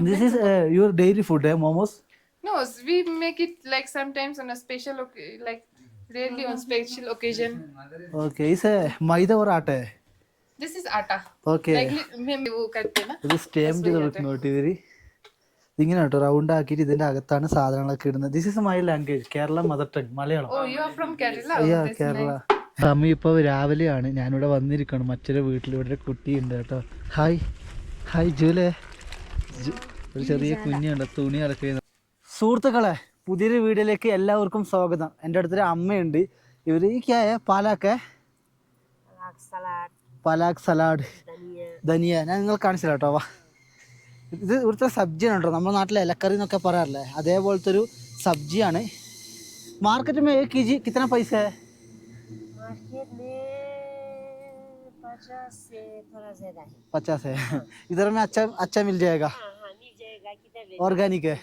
This is uh, your daily food, eh, momos? No, s- we make it like sometimes on a special, oc- like rarely on special occasion. Okay, it's a maida or atta? This is atta. Okay. Like li- maybe वो करते हैं ना. ഇത് സ്റ്റേം ചെയ്ത് വെക്കും കേട്ടോ ഇവര് ഇതിങ്ങനെ കേട്ടോ റൗണ്ട് ആക്കിയിട്ട് ഇതിന്റെ അകത്താണ് സാധനങ്ങളൊക്കെ ഇടുന്നത് this is my language Kerala mother tongue Malayalam Oh, you are from Kerala. അയ്യാ Oh, that's കേരള സമയം ഇപ്പോൾ രാവിലെയാണ് ഞാനിവിടെ വന്നിരിക്കണം മറ്റൊരു വീട്ടിൽ ഇവിടെ ഒരു കുട്ടിയുണ്ട് കേട്ടോ ഹായ് ഹായ് ജൂലേ ജു- ഒരു ചെറിയ കുഞ്ഞുണ്ട് തുണി അടക്കുന്നത് സുഹൃത്തുക്കളെ പുതിയൊരു വീഡിയോയിലേക്ക് എല്ലാവർക്കും സ്വാഗതം. എന്റെ അടുത്തൊരു അമ്മയുണ്ട്. ഇവർ ഈ ക്യായ പാലാക്കെ? പലാക് സലാഡ്. ധനിയ. ഞാൻ നിങ്ങൾ കാണിച്ചില്ല കേട്ടോ വാ. ഇത് ഇവിടുത്തെ സബ്ജിയാണ് കേട്ടോ. നമ്മുടെ നാട്ടിലെ ഇലക്കറി എന്നൊക്കെ പറയാറില്ലേ? അതേപോലത്തെ ഒരു സബ്ജിയാണ്. മാർക്കറ്റ് മേ കെ ജി കിത്തന പൈസ? पचास से थोड़ा ज्यादा है पचास है इधर में अच्छा अच्छा मिल जाएगा हाँ हाँ मिल जाएगा किधर ले ഓർഗാനിക്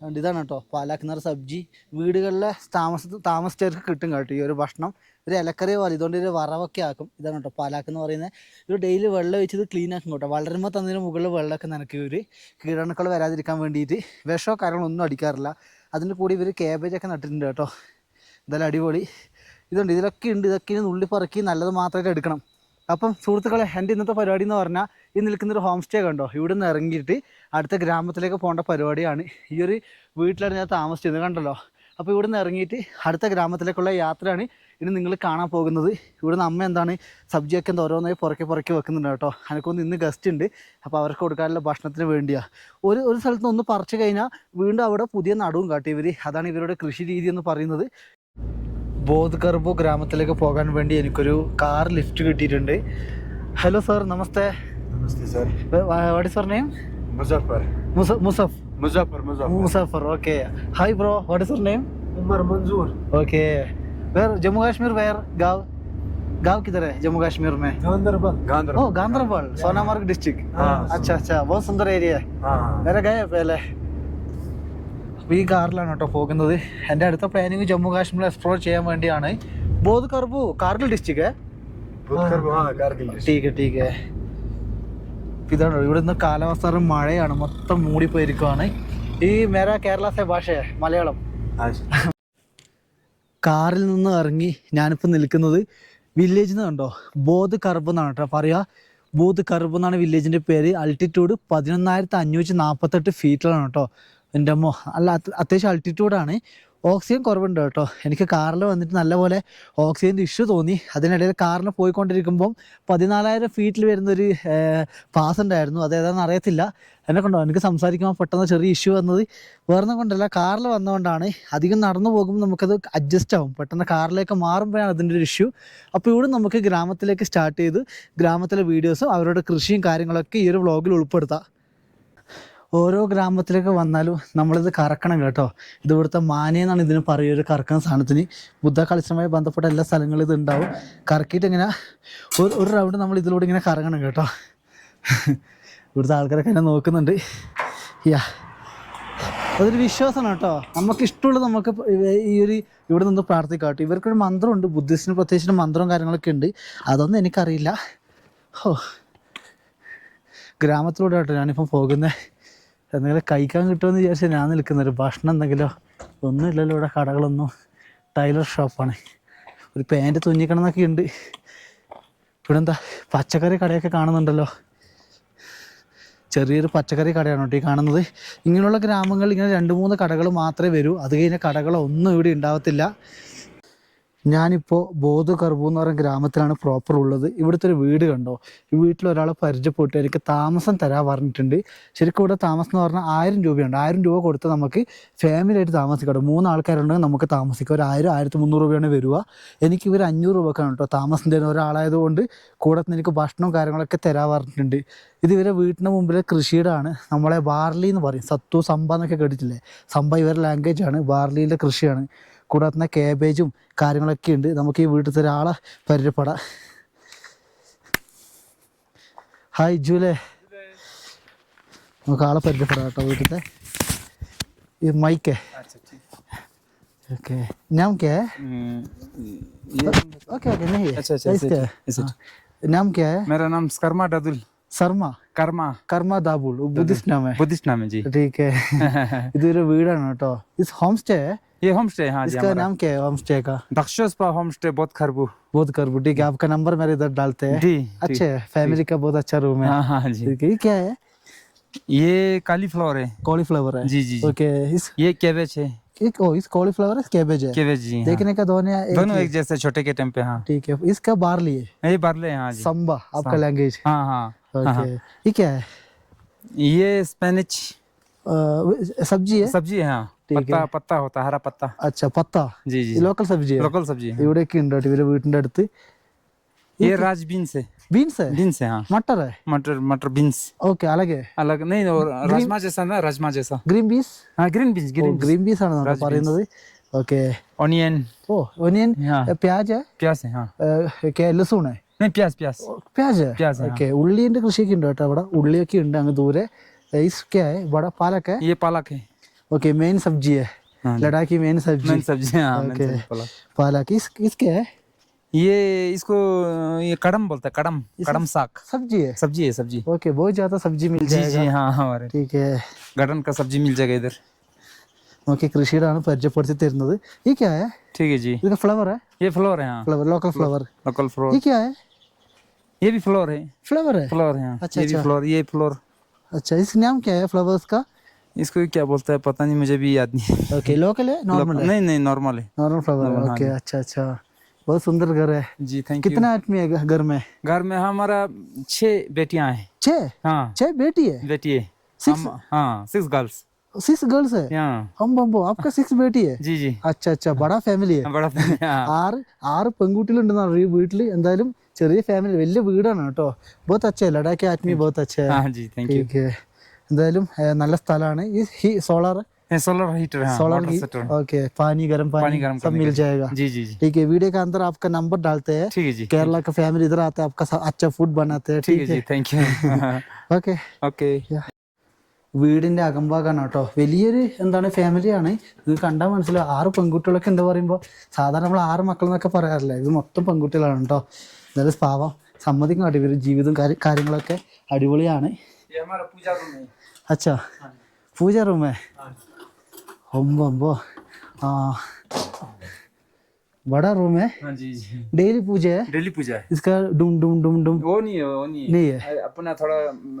അതുകൊണ്ട് ഇതാണ് കേട്ടോ പാലാക്ക് എന്ന് പറഞ്ഞ സബ്ജി വീടുകളിലെ താമസ താമസിച്ചവർക്ക് കിട്ടും കേട്ടോ ഈ ഒരു ഭക്ഷണം ഒരു ഇലക്കറി പോലെ ഇതുകൊണ്ട് ഒരു വറവൊക്കെ ആക്കും ഇതാണ് കേട്ടോ പാലാക്ക് എന്ന് പറയുന്നത് ഒരു ഡെയിലി വെള്ളം ഒഴിച്ച് ഇത് ക്ലീൻ ആക്കും കേട്ടോ വളരുമ്പോൾ തന്നതിന് മുകളിൽ വെള്ളമൊക്കെ നനക്കി ഇവർ കീടണുക്കൾ വരാതിരിക്കാൻ വേണ്ടിയിട്ട് വിഷമോ കാര്യങ്ങളോ ഒന്നും അടിക്കാറില്ല അതിൻ്റെ കൂടി ഇവർ കേബേജൊക്കെ നട്ടിട്ടുണ്ട് കേട്ടോ എന്തായാലും അടിപൊളി ഇതുണ്ട് ഇതിലൊക്കെ ഉണ്ട് ഇതൊക്കെ ഇനി നുള്ളി പറക്കി നല്ലത് മാത്രമായിട്ട് എടുക്കണം അപ്പം സുഹൃത്തുക്കളെ എന്റെ ഇന്നത്തെ പരിപാടി എന്ന് പറഞ്ഞാൽ ഈ നിൽക്കുന്നൊരു ഹോം സ്റ്റേ കണ്ടോ? ഇവിടെ നിന്ന് ഇറങ്ങിയിട്ട് അടുത്ത ഗ്രാമത്തിലേക്ക് പോകേണ്ട പരിപാടിയാണ്. ഈ ഒരു വീട്ടിലാണ് ഞാൻ താമസിച്ചത് കണ്ടല്ലോ? അപ്പോൾ ഇവിടെ നിന്ന് ഇറങ്ങിയിട്ട് അടുത്ത ഗ്രാമത്തിലേക്കുള്ള യാത്രയാണ് ഇനി നിങ്ങൾ കാണാൻ പോകുന്നത്. ഇവിടുന്ന് അമ്മ എന്താണ് സബ്ജിയൊക്കെ എന്താ ഓരോന്നായി പുറക്കെ പുറക്കെ വെക്കുന്നുണ്ട് കേട്ടോ. എനിക്കൊന്ന് ഇന്ന് ഗസ്റ്റ് ഉണ്ട്. അപ്പോൾ അവർക്ക് കൊടുക്കാനുള്ള ഭക്ഷണത്തിന് വേണ്ടിയാണ് ഒരു ഒരു സ്ഥലത്ത് നിന്ന് ഒന്ന് പറിച്ചു കഴിഞ്ഞാൽ വീണ്ടും അവിടെ പുതിയ നടുവും കാട്ടി ഇവർ അതാണ് ഇവരുടെ കൃഷി രീതി എന്ന് പറയുന്നത്. ബോധ് കർബോ ഗ്രാമത്തിലേക്ക് പോകാൻ വേണ്ടി എനിക്കൊരു കാർ ലിഫ്റ്റ് കിട്ടിയിട്ടുണ്ട് hello sir namaste namaste sir what is your name Muzaffar മുസഫ് Muzaffar Muzaffar Muzaffar okay hi bro what is your name Umar Manzoor okay where Jammu Kashmir where गांव गांव किधर है जम्मू कश्मीर में गांधरबल ओ गांधरबल गांधरबल सोनामार्ग डिस्ट्रिक्ट हाँ अच्छा अच्छा बहुत सुंदर एरिया है हाँ വേറെ ഗയ പേലെ ഈ കാറിലാണ് കേട്ടോ പോകുന്നത്. എന്റെ അടുത്ത പ്ലാനിങ് ജമ്മു കാശ്മീർ എക്സ്പ്ലോർ ചെയ്യാൻ വേണ്ടിയാണ്. ബോധ് കർബു കാർഗിൽ ഡിസ്ട്രിക്ട് ഇതാണ് ഇവിടെ നിന്ന് കാലാവസ്ഥ മഴയാണ്. മൊത്തം മൂടിപ്പോയിരിക്കുവാണ്. ഈ മേര കേരള സെ ഭാഷ മലയാളം. കാറിൽ നിന്ന് ഇറങ്ങി ഞാനിപ്പോൾ നിൽക്കുന്നത് വില്ലേജിൽ നിന്ന് കണ്ടോ? ബോധ് കർബ് എന്നാണ് കേട്ടോ പറയുക ബോധ് കറുപ്പ് എന്നാണ് വില്ലേജിന്റെ പേര്. അൾട്ടിറ്റ്യൂഡ് പതിനൊന്നായിരത്തി അഞ്ഞൂറ്റി നാൽപ്പത്തെട്ട് ഫീറ്റിലാണ് കേട്ടോ. എന്റെ അമ്മോ അല്ല അത് അത്യാവശ്യം altitude-ആണ് ഓക്സിജൻ കുറവുണ്ട് കേട്ടോ. എനിക്ക് കാറിൽ വന്നിട്ട് നല്ലപോലെ ഓക്സിജന്റെ ഇഷ്യൂ തോന്നി. അതിനിടയിൽ കാറിന് പോയിക്കൊണ്ടിരിക്കുമ്പം പതിനാലായിരം ഫീറ്റിൽ വരുന്നൊരു പാസ് ഉണ്ടായിരുന്നു. അതേതാണെന്ന് അറിയത്തില്ല. എന്നെ കൊണ്ടോ എനിക്ക് സംസാരിക്കുമ്പോൾ പെട്ടെന്ന് ചെറിയ ഇഷ്യൂ വന്നത് വേറെ കൊണ്ടല്ല. കാറിൽ വന്നുകൊണ്ടാണ് അധികം നടന്നു പോകുമ്പോൾ നമുക്കത് അഡ്ജസ്റ്റ് ആവും. പെട്ടെന്ന് കാറിലേക്ക് മാറുമ്പോഴാണ് അതിന്റെ ഒരു ഇഷ്യൂ അപ്പോൾ ഇവിടെ നമുക്ക് ഗ്രാമത്തിലേക്ക് സ്റ്റാർട്ട് ചെയ്ത് ഗ്രാമത്തിലെ വീഡിയോസും അവരുടെ കൃഷിയും കാര്യങ്ങളൊക്കെ ഈ ഒരു വ്ളോഗിൽ ഉൾപ്പെടുത്താം. ഓരോ ഗ്രാമത്തിലേക്ക് വന്നാലും നമ്മളിത് കറക്കണം കേട്ടോ. ഇത് ഇവിടുത്തെ മാനേന്നാണ് ഇതിന് പറയുക. ഒരു കറക്കുന്ന സാധനത്തിന് ബുദ്ധ കളിച്ചുമായി ബന്ധപ്പെട്ട എല്ലാ സ്ഥലങ്ങളും ഇത് ഉണ്ടാവും. കറക്കിയിട്ട് ഇങ്ങനെ ഒരു ഒരു റൗണ്ട് നമ്മൾ ഇതിലൂടെ ഇങ്ങനെ കറങ്ങണം കേട്ടോ. ഇവിടുത്തെ ആൾക്കാരൊക്കെ എന്നെ നോക്കുന്നുണ്ട്. യാ. അതൊരു വിശ്വാസമാണ് കേട്ടോ. നമുക്ക് ഇഷ്ടമുള്ളത് നമുക്ക് ഈ ഒരു ഇവിടെ നിന്ന് പ്രാർത്ഥിക്കാം കേട്ടോ. ഇവർക്കൊരു മന്ത്രമുണ്ട്. ബുദ്ധിസ്റ്റിന് പ്രത്യേകിച്ച് മന്ത്രവും കാര്യങ്ങളൊക്കെ ഉണ്ട്. അതൊന്നും എനിക്കറിയില്ല. ഓ ഗ്രാമത്തിലൂടെ കേട്ടോ ഞാനിപ്പോൾ പോകുന്നത് എന്തെങ്കിലും കഴിക്കാൻ കിട്ടുമെന്ന് വിചാരിച്ചാൽ ഞാൻ നിൽക്കുന്നൊരു ഭക്ഷണം എന്തെങ്കിലും ഒന്നുമില്ലല്ലോ ഇവിടെ കടകളൊന്നും. ടൈലർ ഷോപ്പാണ്. ഒരു പാന്റ് തുന്നിക്കണം എന്നൊക്കെ ഉണ്ട്. ഇവിടെ എന്താ പച്ചക്കറി കടയൊക്കെ കാണുന്നുണ്ടല്ലോ. ചെറിയൊരു പച്ചക്കറി കടയാണ് കേട്ടോ ഈ കാണുന്നത്. ഇങ്ങനെയുള്ള ഗ്രാമങ്ങളിൽ ഇങ്ങനെ രണ്ട് മൂന്ന് കടകൾ മാത്രമേ വരൂ. അത് കഴിഞ്ഞ കടകളൊന്നും ഇവിടെ ഉണ്ടാവത്തില്ല ഞാനിപ്പോൾ ബോധ കർബു എന്ന് പറയുന്ന ഗ്രാമത്തിലാണ് പ്രോപ്പർ ഉള്ളത്. ഇവിടുത്തെ ഒരു വീട് കണ്ടോ? ഈ വീട്ടിൽ ഒരാളെ പരിചയപ്പെട്ട്. എനിക്ക് താമസം തരാൻ പറഞ്ഞിട്ടുണ്ട്. ശരിക്കും ഇവിടെ താമസം എന്ന് പറഞ്ഞാൽ ആയിരം രൂപയുണ്ട്. ആയിരം രൂപ കൊടുത്ത് നമുക്ക് ഫാമിലി ആയിട്ട് താമസിക്കാം. മൂന്ന് ആൾക്കാരുണ്ടെങ്കിൽ നമുക്ക് താമസിക്കാം. ഒരു ആയിരം ആയിരത്തി മുന്നൂറ് രൂപയാണ് വരിക. എനിക്ക് ഇവർ അഞ്ഞൂറ് രൂപക്കാണ് കേട്ടോ താമസം തരുന്ന ഒരാളായതുകൊണ്ട് കൂടെ നിന്ന് എനിക്ക് ഭക്ഷണവും കാര്യങ്ങളൊക്കെ തരാൻ പറഞ്ഞിട്ടുണ്ട്. ഇത് ഇവരെ വീട്ടിന് മുമ്പിലെ കൃഷിയിടാണ് നമ്മളെ ബാർലി എന്ന് പറയും. സത്തു സമ്പ എന്നൊക്കെ കേട്ടിട്ടില്ലേ? സമ്പ ഇവരുടെ ലാംഗ്വേജ് ആണ്. ബാർലിയിലെ കൃഷിയാണ്. കൂടാതെ തന്നെ കേബേജും കാര്യങ്ങളൊക്കെ ഉണ്ട് നമുക്ക് ഈ വീട്ടിലത്തെ ഒരാളെ പരിചയപ്പെടാം ഹായ് ജൂലേ നമുക്ക് ആളെ പരിചയപ്പെടാം കേട്ടോ വീട്ടിലത്തെ ഈ മൈക്കേ ഓക്കെ नाम क्या है ओके ओके नहीं है अच्छा, अच्छा, इसका अच्छा, हाँ। नाम क्या है मेरा नाम स्कर्मा डदुल शर्मा कर्मा കർമ്മ ദാബുൾ ബുദ്ധിസ്റ്റ് നാമ बुद्धिस्ट नाम है जी ठीक है ഇതൊരു വീടാണ് കേട്ടോ ഇത് ഹോം സ്റ്റേ ये होम स्टे हाँ जी इसका हमारा नाम क्या है होम स्टे का दक्षोस्पा होम स्टे बहुत खरबू बहुत करबू ठीक है आपका नंबर मेरे इधर डालते हैं जी अच्छे है फैमिली का बहुत अच्छा रूम है हाँ हाँ जी ठीक है ये क्या है ये कालीफ्लावर है कॉलीफ्लावर है जी जी जी ओके इस ये कैबेज है एक ओ इस कॉलीफ्लावर है कैबेज है कैबेज जी हाँ। देखने का दोनों एक दोनों ही एक जैसे छोटे के टाइम पे हाँ ठीक है इसका बार्ली है ये बारले हैं, हाँ जी संबा आपका लैंग्वेज हाँ हाँ हाँ, ओके ये क्या है ये स्पेनिच अ, सब्जी है सब्जी है हाँ ठीक पत्ता पत्ता होता है हरा पत्ता അച്ഛാ പത്ത जी जी ലോക്കൽ സബ്ജി लोकल सब्जी है ഇവിടെയൊക്കെ ഉണ്ട് കേട്ടോ ഇവരെ വീടിന്റെ അടുത്ത് ये राज बीन्स है ബീൻസ് बीन्स है हाँ മട്ടർ मटर मटर बीन्स ഓക്കെ അലകെ अलग नहीं और राजमा जैसा ना राजमा जैसा ഗ്രീൻ പീസ് हाँ green beans green green peas ആണ് കേട്ടോ പറയുന്നത് ഓക്കെ ऑनियन ഓ ഒനിയൻ हाँ പ്യാജ് है प्याज है हाँ ഒക്കെ ലസൂൺ है नहीं प्याज प्याज പ്യാജ് प्याज है ഓക്കെ ഉള്ളിന്റെ കൃഷിയൊക്കെ ഉണ്ട് കേട്ടോ അവിടെ ഉള്ളിയൊക്കെ ഉണ്ട് അങ്ങ് ദൂരെ इसके है बड़ा पालक है हाँ। ये पालक है ओके मेन सब्जी है हाँ जी। लड़ाकी मेन सब्जी मेन सब्जी हाँ मेन ओके। सब्जी पालक पालक इस इसके है ये इसको ये कड़म बोलता है कड़म कड़म साग सब्जी है सब्जी है सब्जी ओके बहुत ज्यादा सब्जी मिल जी जाएगा जी हाँ हमारे ठीक है गार्डन का सब्जी मिल जाएगा इधर നോക്കി കൃഷിയിലാണ് പരിചയപ്പെടുത്തി തരുന്നത് ഈ क्या है ठीक है जी इसका फ्लावर है ये फ्लोर है हाँ flower local flower local flower ये क्या है ये भी फ्लोर है फ्लावर है फ्लोर है हाँ। अच्छा, ये भी अच्छा। फ्लोर ये फ्लोर अच्छा इस नाम क्या है फ्लावर्स का इसको क्या बोलता है पता नहीं मुझे भी याद नहीं ओके लोकल है नॉर्मल है नहीं नहीं नॉर्मल है नॉर्मल फ्लावर है ओके अच्छा अच्छा बहुत सुंदर घर है जी थैंक यू कितना आदमी है घर में घर में हमारा छह बेटियां हैं छह हाँ छह बेटी है बेटी है Six? हम हाँ सिक्स गर्ल्स सिक्स गर्ल्स है हाँ हम बम्बो आपका सिक्स बेटी है जी जी अच्छा अच्छा बड़ा ഫാമിലി हाँ, बड़ा हाँ ആറ് ആറ് പെൺകുട്ടികളുണ്ടെന്ന് അറിയും വീട്ടിൽ എന്തായാലും ചെറിയ ഫാമിലി വലിയ വീടാണ് കേട്ടോ ബഹുത്ത് അച്ഛ ലഡാക്കി ആത്മി ബഹുത്ത് അച്ഛ हाँ जी थैंक यू ठीक है എന്തായാലും ഏ, നല്ല സ്ഥലമാണ് ഈ സോളാർ सोलर हीटर हाँ सोलर वाटर की सेटर ओके पानी गर्म पानी, पानी गर्म सब करने मिल के जाएगा जी जी जी ठीक है वीडियो के अंदर आपका नंबर डालते हैं ठीक है जी केरला का फैमिली इधर आता है आपका सा- अच्छा फूड बनाते हैं ठीक ठीक है है जी थैंक यू ഓക്കെ ओके വീടിന്റെ അകംഭാഗമാണ് കേട്ടോ വലിയൊരു എന്താണ് ഫാമിലിയാണ് ഇത് കണ്ടാൽ മനസ്സിലാവും ആറ് പെൺകുട്ടികളൊക്കെ എന്താ പറയുമ്പോൾ സാധാരണ നമ്മൾ ആറ് മക്കൾ എന്നൊക്കെ പറയാറില്ല ഇത് മൊത്തം പെൺകുട്ടികളാണ് കേട്ടോ എന്തായാലും പാവം സമ്മതിക്കും കേട്ടോ ഇവര് ജീവിതം കാര്യ- കാര്യങ്ങളൊക്കെ അടിപൊളിയാണ് ये हमारा पूजा रूम है अच्छा पूजा रूम है अम्बो अम्बो हाँ बड़ा रूम है हाँ जी जी डेली पूजा है डेली पूजा है इसका डुम डुम डुम डुम वो नहीं है वो नहीं है नहीं है अ- अपना थोड़ा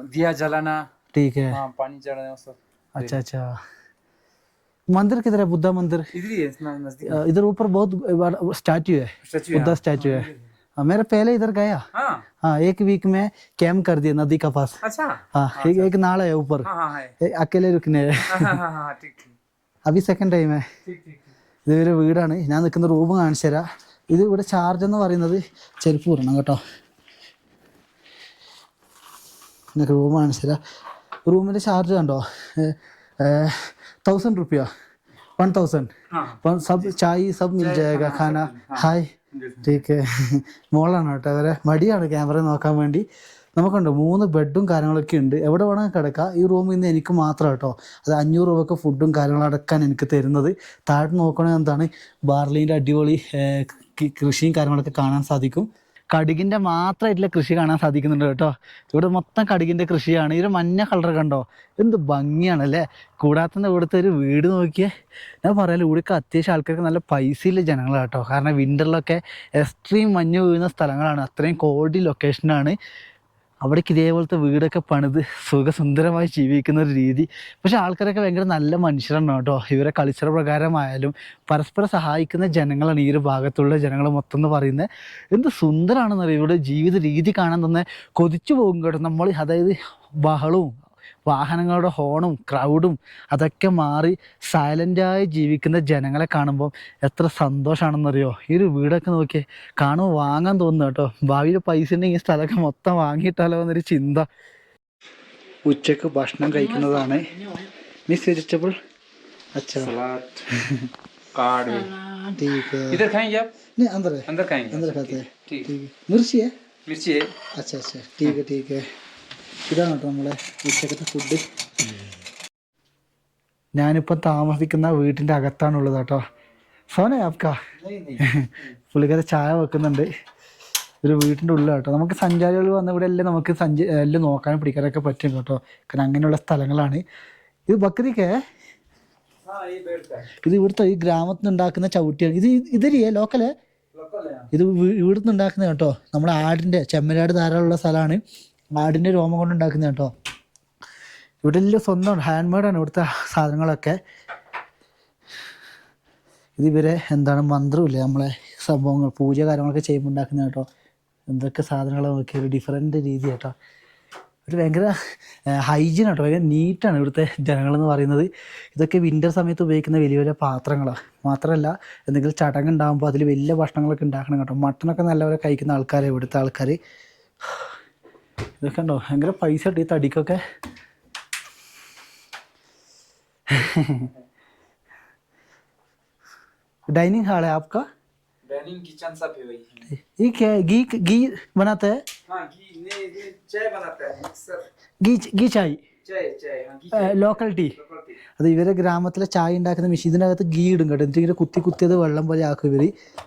दिया जलाना ठीक है हाँ पानी चढ़ाना वो सब अच्छा अच्छा मंदिर किधर है बुद्धा मंदिर इधर ही है इतना नजदीक अ, इधर ऊपर बहुत बड़ा स्टैचू है स्टैचू है बुद्धा स्टैचू है हाँ, मेरा पहले इधर गया हाँ हाँ एक वीक में कैंप कर दिया नदी का पास अच्छा हाँ एक एक नाला है ऊपर हाँ हाँ है ए- अकेले रुकने है हाँ हाँ हाँ हाँ ठीक ठीक अभी സെക്കൻഡ് ടൈം है ठीक ठीक ഇത് ഇവരെ വീടാണ് ഞാൻ നിൽക്കുന്ന റൂം കാണിച്ചു തരാം ഇത് ഇവിടെ ചാർജ് എന്ന് പറയുന്നത് ചെരുപ്പ് പറയണം കേട്ടോ റൂം കാണിച്ചു തരാം റൂമിൻ്റെ ചാർജ് കണ്ടോ തൗസൻഡ് റുപ്യ वन थाउजेंड हाँ सब चाय सब मिल जाएगा खाना ഹായ് ടീക്ക് മോളാണ് കേട്ടോ അവരെ മടിയാണ് ക്യാമറ നോക്കാൻ വേണ്ടി നമുക്കുണ്ട് മൂന്ന് ബെഡും കാര്യങ്ങളൊക്കെ ഉണ്ട് എവിടെ വേണമെങ്കിൽ കിടക്കാം ഈ റൂമിൽ നിന്ന് എനിക്ക് മാത്രം കേട്ടോ അത് അഞ്ഞൂറ് രൂപക്ക് ഫുഡും കാര്യങ്ങളും അടക്കാൻ എനിക്ക് തരുന്നത് താഴെ നോക്കണമെങ്കിൽ എന്താണ് ബാർലീൻ്റെ അടിപൊളി ഏർ, കി- കൃഷിയും കാര്യങ്ങളൊക്കെ കാണാൻ സാധിക്കും കടുകിന്റെ മാത്രമായിട്ടുള്ള കൃഷി കാണാൻ സാധിക്കുന്നുണ്ട് കേട്ടോ. ഇവിടെ മൊത്തം കടുകിന്റെ കൃഷിയാണ്. ഈ ഒരു മഞ്ഞ കളർ കണ്ടോ? എന്ത് ഭംഗിയാണല്ലേ? കൂടാതെ കൂടാത്ത ഇവിടുത്തെ ഒരു വീട് നോക്കിയേ. ഞാൻ പറയാലോ ഇവിടെയൊക്കെ അത്യാവശ്യം ആൾക്കാർക്ക് നല്ല പൈസയില്ല ജനങ്ങളാണ് കേട്ടോ. കാരണം വിന്ററിലൊക്കെ എക്സ്ട്രീം മഞ്ഞ് വീഴുന്ന സ്ഥലങ്ങളാണ്. അത്രയും കോൾഡ് ലൊക്കേഷനാണ് അവിടേക്ക് ഇതേപോലത്തെ വീടൊക്കെ പണിത് സുഖസുന്ദരമായി ജീവിക്കുന്ന ഒരു രീതി. പക്ഷെ ആൾക്കാരൊക്കെ ഭയങ്കര നല്ല മനുഷ്യരാണ് കേട്ടോ. ഇവരെ കൾച്ചർ പ്രകാരമായാലും പരസ്പരം സഹായിക്കുന്ന ജനങ്ങളാണ് ഈ ഒരു ഭാഗത്തുള്ള ജനങ്ങൾ മൊത്തം എന്ന് പറയുന്നത്. എന്ത് സുന്ദരമാണെന്നറിയാം ഇവിടെ ജീവിത രീതി കാണാൻ തന്നെ കൊതിച്ചു പോകും കേട്ടോ. നമ്മൾ അതായത് ബഹളവും വാഹനങ്ങളുടെ ഹോണും ക്രൗഡും അതൊക്കെ മാറി സൈലൻ്റായി ജീവിക്കുന്ന ജനങ്ങളെ കാണുമ്പോൾ എത്ര സന്തോഷമാണെന്നറിയോ ഈ ഒരു വീടൊക്കെ നോക്കിയേ കാണുമ്പോൾ വാങ്ങാൻ തോന്നുന്നു കേട്ടോ ഭാവിയിൽ പൈസ ഉണ്ടെങ്കിൽ ഈ സ്ഥലമൊക്കെ മൊത്തം വാങ്ങിയിട്ടാലോ എന്നൊരു ചിന്ത ഉച്ചക്ക് ഭക്ഷണം കഴിക്കുന്നതാണ് മിസ് വെജിറ്റബിൾ അച്ഛാ सलाद कार्ड ठीक है इधर खाएंगे आप नहीं अंदर है अंदर खाएंगे अंदर खाते हैं ठीक ठीक है मिर्ची है मिर्ची है अच्छा अच्छा ठीक है ठीक है ഇതാണ് കേട്ടോ നമ്മളെ ഉച്ചക്കത്തെ ഫുഡ് ഞാനിപ്പോൾ താമസിക്കുന്ന വീട്ടിന്റെ അകത്താണുള്ളത് കേട്ടോ സോനെ ആപ്ക പുള്ളിക്കാരെ ചായ വെക്കുന്നുണ്ട്. ഒരു വീട്ടിന്റെ കേട്ടോ നമുക്ക് സഞ്ചാരികൾ വന്ന ഇവിടെ എല്ലാം നമുക്ക് സഞ്ച എല്ലാം നോക്കാനും പിടിക്കാനൊക്കെ പറ്റും കേട്ടോ കാരണം അങ്ങനെയുള്ള സ്ഥലങ്ങളാണ്. ഇത് ബക്രിക്കേ ഇത് ഇവിടുത്തെ ഈ ഗ്രാമത്തിൽ നിന്ന് ഉണ്ടാക്കുന്ന ചവിട്ടിയാണ് ഇത് ഇതരിയേ ലോക്കൽ? ഇത് ഇവിടുന്ന് ഉണ്ടാക്കുന്ന കേട്ടോ. നമ്മുടെ ആടിന്റെ ചെമ്മരാട് ധാരാളമുള്ള സ്ഥലമാണ്. ആടിന്റെ രോമം കൊണ്ട് ഉണ്ടാക്കുന്ന കേട്ടോ. ഇവിടെ എല്ലാം സ്വന്തം ഹാൻഡ് മെയ്ഡാണ് ഇവിടുത്തെ സാധനങ്ങളൊക്കെ. ഇതിവരെ എന്താണ് മന്ത്രമില്ലേ നമ്മളെ സംഭവങ്ങൾ പൂജ കാര്യങ്ങളൊക്കെ ചെയ്യുമ്പോൾ ഉണ്ടാക്കുന്ന കേട്ടോ. എന്തൊക്കെ സാധനങ്ങൾ നോക്കി ഒരു ഡിഫറെന്റ് രീതി കേട്ടോ. ഒരു ഭയങ്കര ഹൈജീൻ കേട്ടോ. ഭയങ്കര നീറ്റാണ് ഇവിടുത്തെ ജനങ്ങളെന്ന് പറയുന്നത്. ഇതൊക്കെ വിന്റർ സമയത്ത് ഉപയോഗിക്കുന്ന വലിയ വലിയ പാത്രങ്ങളാണ് മാത്രമല്ല എന്തെങ്കിലും ചടങ്ങ് ഉണ്ടാകുമ്പോൾ അതിൽ വലിയ ഭക്ഷണങ്ങളൊക്കെ ഉണ്ടാക്കണം കേട്ടോ. മട്ടനൊക്കെ നല്ലപോലെ കഴിക്കുന്ന ആൾക്കാരാണ് ഇവിടുത്തെ ആൾക്കാർ ഇതൊക്കെ ഉണ്ടോ ഭയങ്കര പൈസ ഉണ്ട് ഈ തടിക്കൊക്കെ डाइनिंग हॉल है आपका डाइनिंग किचन सब है वही ये क्या है घी घी बनाते हैं हाँ घी ने ये चाय बनाता है मिक्सर घी घी चाय चाय चाय हाँ घी ലോക്കൽ ടീ local tea. അത് ഇവരെ ഗ്രാമത്തിലെ ചായ ഉണ്ടാക്കുന്ന മെഷീൻ ഇതിനകത്ത് ഗീ ഇടും കേട്ടോ എന്നിട്ട് ഇങ്ങനെ കുത്തി കുത്തിയത് വെള്ളം പോലെ ആക്കും ഇവർ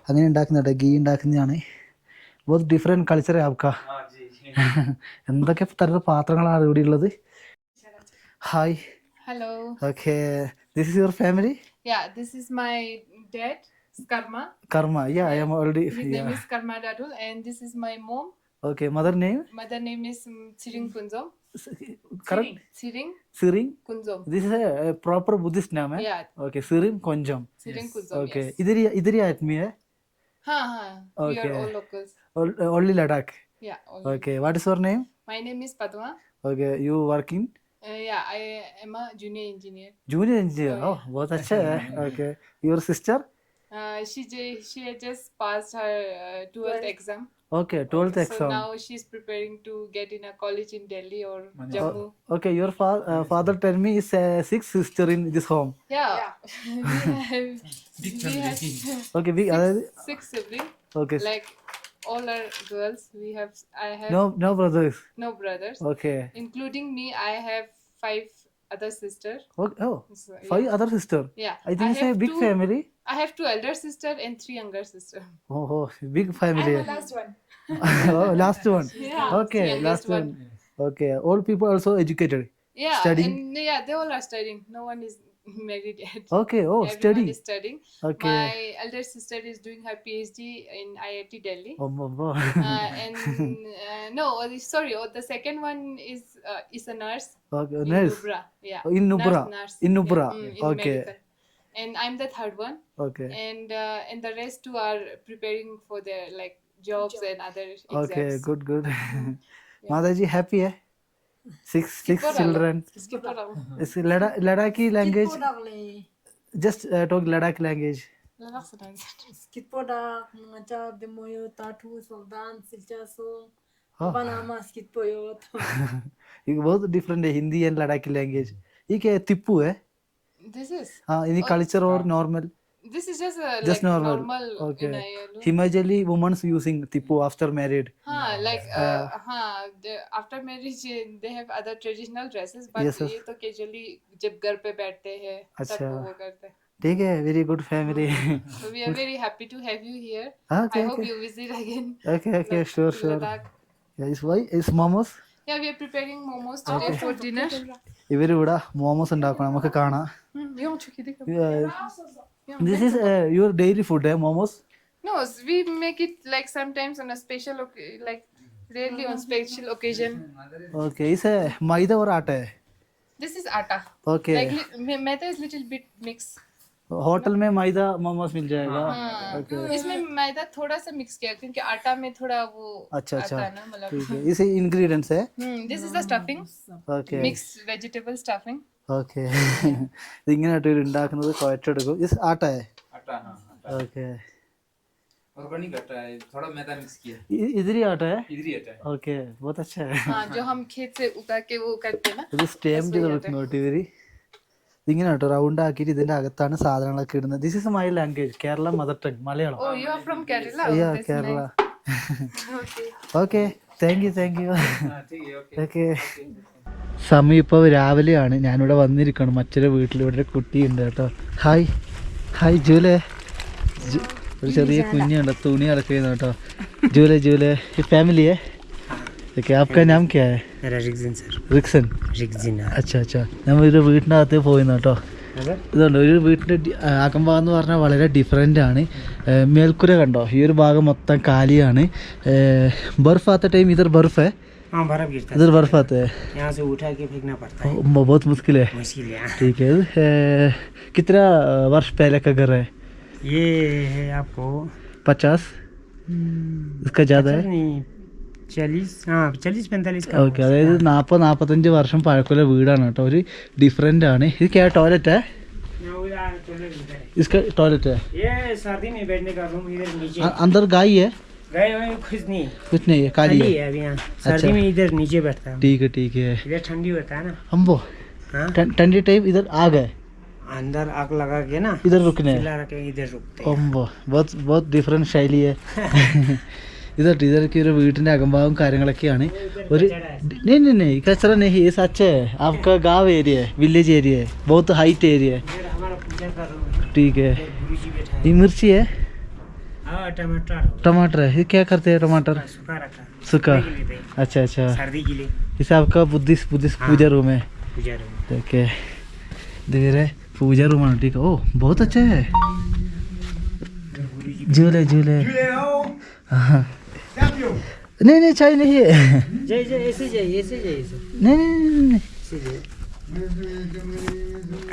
അങ്ങനെ ഉണ്ടാക്കുന്ന കേട്ടോ ഗീ ഉണ്ടാക്കുന്നതാണ് ബോത്ത് ഡിഫറെൻറ്റ് കൾച്ചർ ആവുക हाँ जी जी എന്തൊക്കെ തരുന്ന പാത്രങ്ങളാണ് ഇവിടെ ഉള്ളത്? Hi hello okay this is your family yeah this is my dad Karma Karma yeah I am already his name Karma Dadu and this is my mom okay mother name mother name is Tsering Kunzo correct Tsering Tsering Kunzo this is a proper Buddhist നാമ yeah okay സിരിങ് കുൻജോം സിരിങ് Kunzo okay ഇദരി ഇദരി ആത്മീയ ഹാ ഹാ okay all locals only Ladakh Yeah. All okay what is your name My name is Padma. Okay you working Uh, yeah, I am a junior engineer. Junior engineer Oh, oh बहुत अच्छा है okay your sister Uh, she j- she had just passed her uh, 12th exam. Okay twelfth So exam now she's preparing to get in a college in Delhi or Manipur. Jammu. Okay your father tell me is six sister in this home Yeah. we have, Big we family. have okay we six siblings. Okay Like all are girls. We have I have No, no brothers. no brothers, Okay. including me. I have five other sisters. Okay. Oh, So, yeah. other sister. Yeah, I think it's a big two- family. I have two elder sister and three younger sisters. Oh, oh big family. I'm the last one. oh, last one. Yeah, Okay, last one. one. Okay, All people also educated. Yeah, Studying? and yeah, they all are studying. No one is married yet. Okay, oh, Everyone study. is studying. Okay. My elder sister is doing her PhD in IIT Delhi. Oh, oh, oh. uh, and uh, no, uh, sorry. Oh, the second one is uh, is a nurse okay, in nice. Nubra. Yeah, Oh, in Nubra. Nurse, nurse. In Yeah, Nubra. mm, in Okay. medical. And I'm the third one, Okay. and uh, and the rest two are preparing for their like jobs and other exams. Okay, good, good. Mataji happy hai? Six six children इस लड़ा की language just talk लड़ा की language बहुत different है Hindi and लड़ाकी language ये क्या है टिप्पू है कल्चर और normal this is just a Just like normal. normal. Okay. in a- Himachali womens using Tippu after married हाँ like uh, हाँ the, after marriage eh, they have other traditional dresses but Yes, yes. ये तो casually जब घर पे बैठते हैं तब अच्छा। वो करते हैं ठीक है very good family so we are very happy to have you here okay I hope okay you visit again okay okay sure sure Ladakh. yeah, is why is momos yeah we are preparing momos today for dinner ഇവരിവിടെ മോമോസ് ഉണ്ടാക്കണം നമുക്ക് കാണാം Hmm, Yeah, This is uh, your daily food, eh? Momos. No, s- we make it like sometimes on a special, oc- like rarely on special occasion. Okay, it's a maida or atta. है? This is atta. Okay. Like li- me- maida is little bit mix. Hotel में माइदा मोमोस मिल जाएगा हाँ, Okay. इसमें मैदा थोड़ा सा mix किया क्योंकि आटा में थोड़ा वो अच्छा आता है ना अच्छा ठीक मतलब है इसे इंग्रेडिएंट्स है this is the stuffing okay mix vegetable stuffing okay ഇതിങ്ങനെയായിട്ട് ഇവര് ഉണ്ടാക്കുന്നത് കുഴച്ചെടുക്കും ഇസ് ആട്ട है आटा हाँ आटा ओके ऑर्गेनिक आटा है थोड़ा मैदा मिक्स किया इधर ही आटा है इधर ही आटा है ഓക്കെ बहुत अच्छा है हाँ जो हम खेत से उगा के वो करते हैं ना ഇത് സ്റ്റേം ചെയ്ത് വെക്കുന്നു കേട്ടോ ഇവര് ഇതിങ്ങനെ കേട്ടോ റൗണ്ട് ആക്കിയിട്ട് ഇതിന്റെ അകത്താണ് സാധനങ്ങളൊക്കെ ഇടുന്നത് this is my language Kerala mother tongue Malayalam oh you are from Kerala അയ്യാ Oh, that's Kerala nice. okay okay thank you thank you हाँ ठीक है ओके ഓക്കെ സമയം ഇപ്പോൾ രാവിലെയാണ്. ഞാനിവിടെ വന്നിരിക്കണം. മറ്റൊരു വീട്ടിൽ ഇവിടെ കുട്ടിയുണ്ട് കേട്ടോ. ഹായ്. ഹായ് ജൂലേ. ഒരു ചെറിയ കുഞ്ഞുണ്ട്. തുണി അടക്കുന്നു കേട്ടോ. ജൂലേ ജൂലേ. ഫാമിലിയെ? ഓക്കെ ആപ്കാ നാം പോയിരുന്നു അച്ഛാ അച്ഛാ. കേട്ടോ. ഇതുണ്ട്. ഒരു വീട്ടിന്റെ അകംഭാഗം എന്ന് പറഞ്ഞാൽ വളരെ ഡിഫറെന്റ് ആണ്. മേൽക്കുര കണ്ടോ? ഈ ഒരു ഭാഗം മൊത്തം കാലിയാണ്. ബർഫ് ആത്ത ടൈം ഇതർ ബർഫ്. है हाँ बर्फ गिरता इधर बर्फ आते है है यहाँ से उठा के फेंकना पड़ता है ओ, बहुत मुश्किल है मुश्किल है हाँ। ठीक है ए, कितना वर्ष पहले का घर है ये है आपको पचास इसका ज़्यादा है नहीं चालीस हाँ चालीस पैंतालीस का ഓക്കെ അതായത് നാൽപ്പത് നാൽപ്പത്തഞ്ച് വർഷം പഴക്കമുള്ള വീടാണ് കേട്ടോ ഒരു ഡിഫറെൻ്റ് ആണ് ഇത് ക്യാ ടോയ്ലറ്റ് है यहाँ उधर toilet उधर है। इसका टॉयलेट है ये सर्दी में बैठने का रूम इधर नीचे अ- अंदर गाय है गए हुए कुछ नहीं कुछ नहीं है खाली खाली है है अभी यहाँ सर्दी में इधर नीचे बैठता है ठीक है ठीक है इधर ठंडी होता है ना अम्बो हाँ ठंडी टाइम इधर आ गए अंदर आग लगा के ना इधर रुकने हैं चिल्ला रखे इधर रुकते हैं അമ്പോ ബോത്ത് ബോത്ത് ഡിഫറെൻറ്റ് ശൈലി ഇതട്ട് ഇതൊക്കെ ഒരു വീട്ടിൻ്റെ അകംഭാഗം കാര്യങ്ങളൊക്കെയാണ് ഒരു नहीं नहीं नहीं कचरा नहीं ये सच है आपका गांव एरिया है विलेज एरिया है टमाटर टमाटर है ये क्या करते हैं टमाटर सूखा रखा सूखा के लिए दे। अच्छा अच्छा सर्दी के लिए इसे आपका बुद्धिस्ट बुद्धिस्ट हाँ। पूजा रूम है पूजा रूम ओके धीरे पूजा रूम है ठीक है ओ बहुत अच्छा है झूले झूले हाँ नहीं नहीं चाय नहीं है जय जय ऐसे जाइए ऐसे जाइए सर नहीं नहीं नहीं, नहीं ऐसे जाइए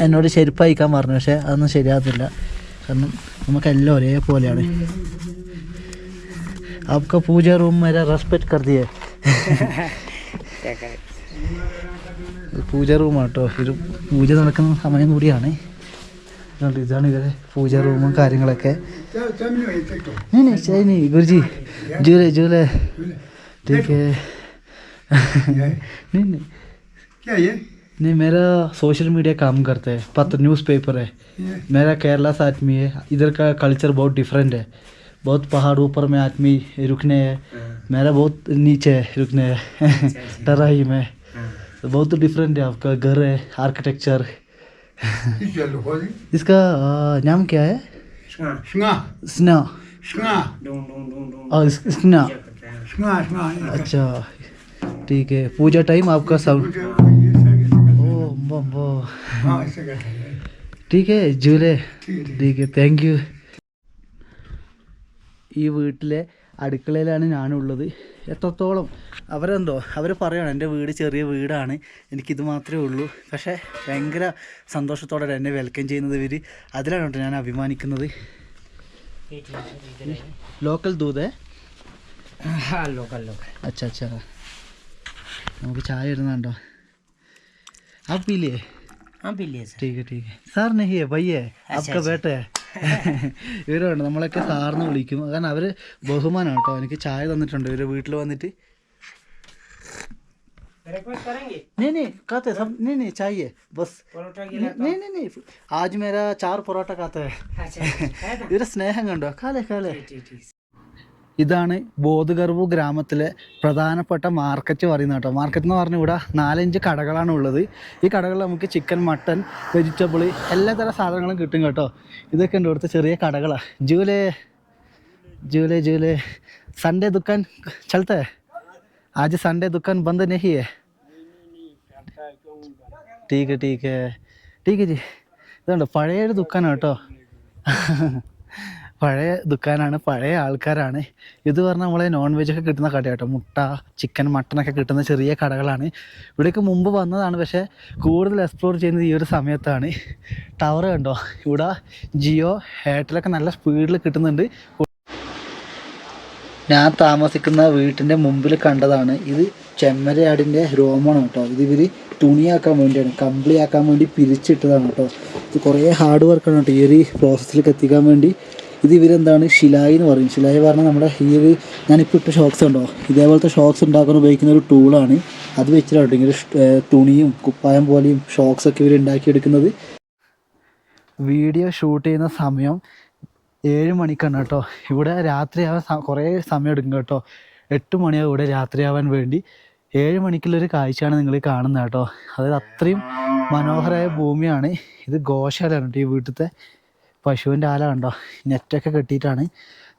എന്നോട് ചെരുപ്പ് അയക്കാൻ പറഞ്ഞു പക്ഷെ അതൊന്നും ശരിയാകത്തില്ല കാരണം നമുക്കെല്ലാം ഒരേപോലെയാണ് आपका पूजा रूम मेरा रेस्पेक्ट कर दिए क्या करें പൂജ റൂമാണ് കേട്ടോ ഒരു പൂജ നടക്കുന്ന സമയം കൂടിയാണ് അതുകൊണ്ട് ഇതാണ് ഇവരെ പൂജ റൂമും കാര്യങ്ങളൊക്കെ नहीं नहीं चाहिए नहीं गुरु जी झूले झूले ठीक है नहीं नहीं क्या ये नहीं मेरा सोशल मीडिया काम करता है। पत्र न्यूज़पेपर है। मेरा केरला से आदमी है। इधर का कल्चर बहुत डिफरेंट है। बहुत पहाड़ ऊपर में आदमी रुकने है। मेरा बहुत नीचे है रुकने है। तराई में। तो बहुत डिफरेंट है आपका। घर है आर्किटेक्चर इसका नाम क्या है? हाँ। स्ना स्ना है. अच्छा ठीक है। पूजा टाइम आपका सब ओ बो बो हाँ ऐसे करते हैं ठीक है झूले ठीक है ठीक है താങ്ക് യു ഈ വീട്ടിലെ അടുക്കളയിലാണ് ഞാനുള്ളത് എത്രത്തോളം അവരെന്തോ അവർ പറയണം എൻ്റെ വീട് ചെറിയ വീടാണ് എനിക്കിത് മാത്രമേ ഉള്ളൂ പക്ഷേ ഭയങ്കര സന്തോഷത്തോടെ എന്നെ വെൽക്കം ചെയ്യുന്നത് ഇവർ അതിലാണ് കേട്ടോ ഞാൻ അഭിമാനിക്കുന്നത് ലോക്കൽ ദൂതേ हाँ लोकल लोकल अच्छा अच्छा നമുക്ക് ചായ ഇടുന്നുണ്ടോ आप पी लिए हाँ पी लिए सर ठीक है ठीक है സാർ नहीं है भैया है आपका बेटा है ഇവരുണ്ട് നമ്മളൊക്കെ സാറിന് വിളിക്കും കാരണം അവര് ബഹുമാനം കേട്ടോ എനിക്ക് ചായ തന്നിട്ടുണ്ട് ഇവര് വീട്ടിൽ വന്നിട്ട് रिक्वेस्ट करेंगे नहीं नहीं खाते सब नहीं नहीं चाहिए बस परोठा नहीं नहीं नहीं नहीं आज मेरा चार പൊറോട്ട खाते है अच्छा खाया था ഇവര് സ്നേഹം കണ്ടോ കാലേ കാലേ ठीक ठीक ഇതാണ് ബോധഗർവ് ഗ്രാമത്തിലെ പ്രധാനപ്പെട്ട മാർക്കറ്റ് പറയുന്നത് കേട്ടോ. മാർക്കറ്റ് എന്ന് പറഞ്ഞാൽ ഇവിടെ നാലഞ്ച് കടകളാണ് ഉള്ളത്. ഈ കടകളിൽ നമുക്ക് ചിക്കൻ മട്ടൺ വെജിറ്റബിൾ എല്ലാ തരം സാധനങ്ങളും കിട്ടും കേട്ടോ. ഇതൊക്കെ ഉണ്ട് ഇവിടുത്തെ ചെറിയ കടകളാണ് ജൂലേ ജൂലേ ജൂലേ. സൺഡേ ദുക്കാൻ ചലത്തെ? ആജ് സൺഡേ ദുക്കാൻ ബന്ദ് നെഹിയേ? ടീക്ക് ടീക്ക്. ടീക്ക് ജി. ഇതുണ്ട് പഴയൊരു ദുക്കാനാണ് കേട്ടോ. പഴയ ദുക്കാനാണ് പഴയ ആൾക്കാരാണ്. ഇത് പറഞ്ഞാൽ നമ്മളെ നോൺ വെജ് ഒക്കെ കിട്ടുന്ന കട കേട്ടോ മുട്ട ചിക്കൻ മട്ടനൊക്കെ കിട്ടുന്ന ചെറിയ കടകളാണ്. ഇവിടേക്ക് മുമ്പ് വന്നതാണ് പക്ഷേ കൂടുതൽ എക്സ്പ്ലോർ ചെയ്യുന്നത് ഈ ഒരു സമയത്താണ്. ടവർ കണ്ടോ? ഇവിടെ ജിയോ എയർടെലൊക്കെ നല്ല സ്പീഡിൽ കിട്ടുന്നുണ്ട്. ഞാൻ താമസിക്കുന്ന വീട്ടിന്റെ മുമ്പിൽ കണ്ടതാണ്. ഇത് ചെമ്മരയാടിന്റെ രോമമാണ് കേട്ടോ. ഇത് ഇവർ തുണിയാക്കാൻ വേണ്ടിയാണ് കമ്പിളിയാക്കാൻ വേണ്ടി പിരിച്ചിട്ടതാണ് കേട്ടോ. ഇത് കുറേ ഹാർഡ് വർക്കാണ് കേട്ടോ ഈ ഒരു പ്രോസസ്സിലേക്ക് എത്തിക്കാൻ വേണ്ടി. ഇത് ഇവരെന്താണ്? ഷിലായി എന്ന് പറയും. ഷിലായി പറഞ്ഞാൽ നമ്മുടെ ഈ ഒരു ഞാനിപ്പോൾ ഇട്ട ഷോക്സ് ഉണ്ടോ? ഇതേപോലത്തെ ഷോക്സ് ഉണ്ടാക്കാൻ ഉപയോഗിക്കുന്ന ഒരു ടൂളാണ് അത് വെച്ചിട്ടാണ് ഇങ്ങനെ തുണിയും കുപ്പായം പോലെയും ഷോക്സ് ഒക്കെ ഇവർ ഉണ്ടാക്കിയെടുക്കുന്നത്. വീഡിയോ ഷൂട്ട് ചെയ്യുന്ന സമയം ഏഴ് മണിക്കാണ് കേട്ടോ ഇവിടെ രാത്രിയാവാൻ കുറേ സമയം എടുക്കും കേട്ടോ. എട്ട് മണിയാവും ഇവിടെ രാത്രിയാവാൻ വേണ്ടി. ഏഴ് മണിക്കുള്ളൊരു കാഴ്ചയാണ് നിങ്ങൾ കാണുന്നത് കേട്ടോ. അതായത് അത്രയും മനോഹരമായ ഭൂമിയാണ്. ഇത് ഗോശാലയാണ് കേട്ടോ ഈ വീട്ടിലത്തെ പശുവിന്റെ ആല കണ്ടോ? നെറ്റൊക്കെ കെട്ടിയിട്ടാണ്.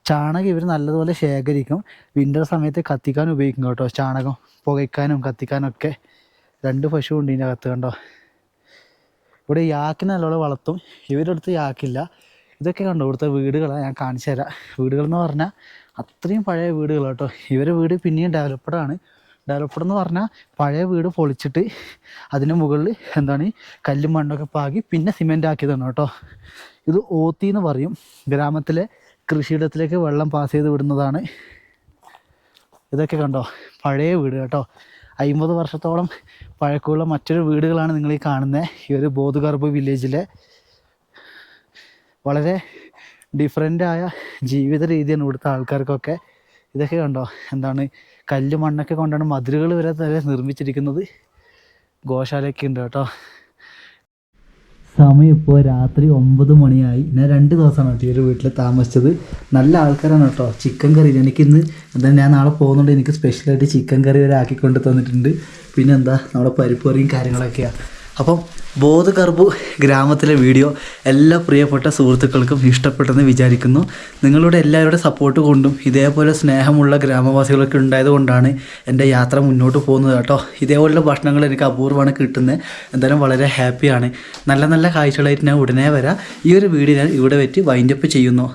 ചാണകം ഇവർ നല്ലതുപോലെ ശേഖരിക്കും. വിന്റർ സമയത്ത് കത്തിക്കാൻ ഉപയോഗിക്കും കേട്ടോ. ചാണകം പുകയ്ക്കാനും കത്തിക്കാനും ഒക്കെ. രണ്ട് പശു ഉണ്ട് ഇതിന്റെ അകത്ത് കണ്ടോ? ഇവിടെ യാക്കിനെ നല്ലോണം വളർത്തും. ഇവരുടെ അടുത്ത് യാക്കില്ല. ഇതൊക്കെ കണ്ടോ? ഇവിടുത്തെ വീടുകളാണ്. ഞാൻ കാണിച്ചു തരാം. വീടുകൾ എന്ന് പറഞ്ഞാൽ അത്രയും പഴയ വീടുകൾ കേട്ടോ. ഇവരുടെ വീട് പിന്നെയും ഡെവലപ്ഡ് ആണ്. ഡെവലപ്ഡ് എന്ന് പറഞ്ഞാൽ പഴയ വീട് പൊളിച്ചിട്ട് അതിന് മുകളിൽ എന്താണ്? കല്ലും മണ്ണൊക്കെ പാകി പിന്നെ സിമെന്റ് ആക്കിയതാണ് കേട്ടോ. ഇത് ഓത്തി എന്ന് പറയും. ഗ്രാമത്തിലെ കൃഷിയിടത്തിലേക്ക് വെള്ളം പാസ് ചെയ്ത് വിടുന്നതാണ്. ഇതൊക്കെ കണ്ടോ? പഴയ വീട് കേട്ടോ. അമ്പത് വർഷത്തോളം പഴക്കമുള്ള മറ്റൊരു വീടുകളാണ് നിങ്ങൾ ഈ കാണുന്നത് ഈ ഒരു ബോധഗർഭ വില്ലേജിലെ വളരെ ഡിഫറെന്റായ ജീവിത രീതിയാണ് ഇവിടുത്തെ ആൾക്കാർക്കൊക്കെ. ഇതൊക്കെ കണ്ടോ? എന്താണ്? കല്ല് മണ്ണൊക്കെ കൊണ്ടാണ് മതിലുകൾ വരെ വരെ നിർമ്മിച്ചിരിക്കുന്നത്. ഗോശാലയൊക്കെ ഉണ്ട് കേട്ടോ. സമയം ഇപ്പോൾ രാത്രി ഒമ്പത് മണിയായി. ഞാൻ രണ്ട് ദിവസമാണ് കേട്ടോ ഒരു വീട്ടിൽ താമസിച്ചത്. നല്ല ആൾക്കാരാണ് കേട്ടോ. Chicken curry. എനിക്കിന്ന് എന്താ ഞാൻ നാളെ പോകുന്നുണ്ട്. എനിക്ക് സ്പെഷ്യലായിട്ട് ചിക്കൻ കറി വരെ ആക്കിക്കൊണ്ട് തന്നിട്ടുണ്ട്. പിന്നെ എന്താ? നമ്മുടെ പരിപ്പ് കറിയും കാര്യങ്ങളൊക്കെയാണ് അപ്പം ബോധകർബു ഗ്രാമത്തിലെ വീഡിയോ എല്ലാ പ്രിയപ്പെട്ട സുഹൃത്തുക്കൾക്കും ഇഷ്ടപ്പെട്ടെന്ന് വിചാരിക്കുന്നു. നിങ്ങളുടെ എല്ലാവരുടെ സപ്പോർട്ട് കൊണ്ടും ഇതേപോലെ സ്നേഹമുള്ള ഗ്രാമവാസികളൊക്കെ ഉണ്ടായതുകൊണ്ടാണ് എന്റെ യാത്ര മുന്നോട്ട് പോകുന്നത് കേട്ടോ. ഇതേപോലുള്ള ഭക്ഷണങ്ങൾ എനിക്ക് അപൂർവമാണ് കിട്ടുന്നത് എന്തായാലും വളരെ ഹാപ്പിയാണ് നല്ല നല്ല കാഴ്ചകളായിട്ട് ഞാൻ ഉടനെ വരാം. ഈ ഒരു വീഡിയോ ഞാൻ ഇവിടെ വെച്ച് വൈൻഡപ്പ് ചെയ്യുന്നു.